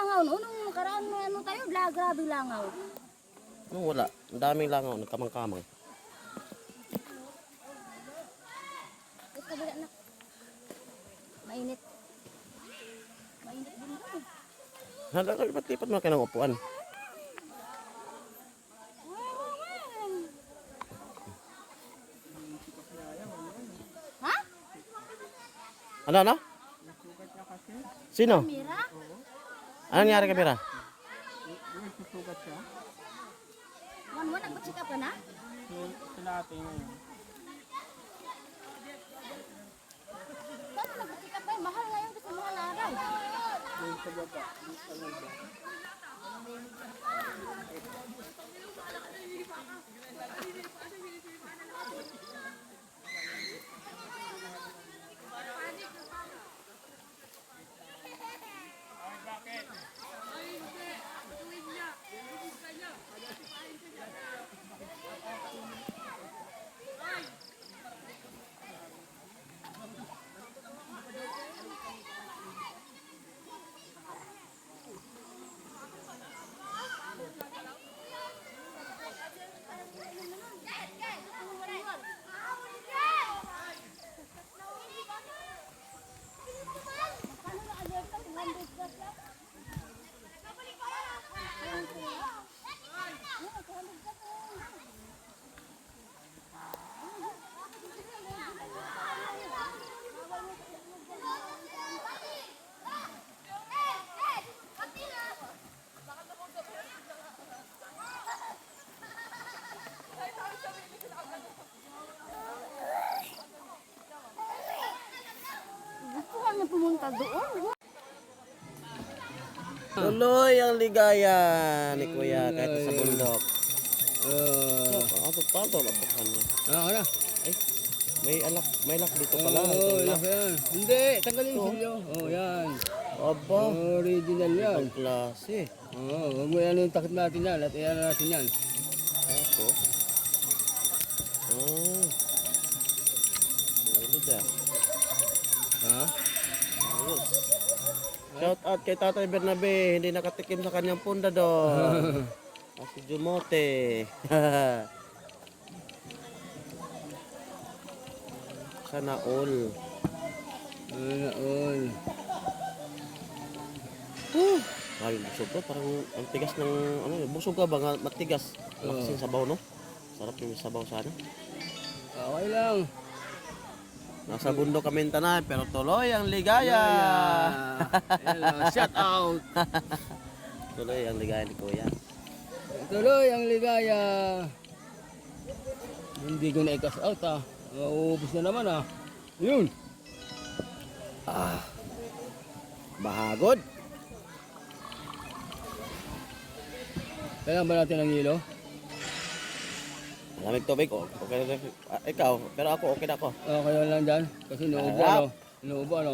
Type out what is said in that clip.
langaw. no? Nung nakaraan may ano tayo, bla, grabe langaw. Nung wala, ang daming langaw, nagkamang-kamang. Kabila na. Mainit. Mainit din doon. Hala, lipat-lipat mo na kayo ng upuan. Ha? Ano, ano? Sino? Mira? Ano nangyari kay Mira? Wan-wan, nagpa-check up ka na? Sila ate ngayon. Paano nagpa-check up? Mahal ngayon kasi mahal araw. Gusto doon. Tuloy ang ligaya ni Kuya kahit sa bundok. Uh, Ano pa ito? Labakan niya. ano ka na? Ay, may alak, may alak dito pala. Oo, Ito oh, na. yan. Hindi, tanggalin yung silyo. Oh, yan. Aba, Original yan. ang klase. Oo, oh, huwag mo yan yung takip natin yan. At iyan natin yan. Ako. Ah. Sulit ah. Shout out kay Tatay Bernabe, hindi nakatikim sa kanyang pundador. Kasi Jumote. Sana all. Ano, all. Ay, busog to. Parang ang tigas ng, ano, busog ka ba? Matigas. Malakas yung sabaw, no? Sarap yung sabaw sana. Okay lang. Nasa bundok kami tanan, pero tuloy ang ligaya. Lang, shout out. tuloy ang ligaya ni Kuya. Tuloy ang ligaya. Hindi ko na ikas out ah. Nauubos na naman ah. Yun. Bahagod. Kailangan ba natin ng hilo? Malamig tubig, oh. Okay, na- ah, ikaw, pero ako, okay na ako. Okay lang dyan. Kasi inuubo Harap. ano. Inuubo ano.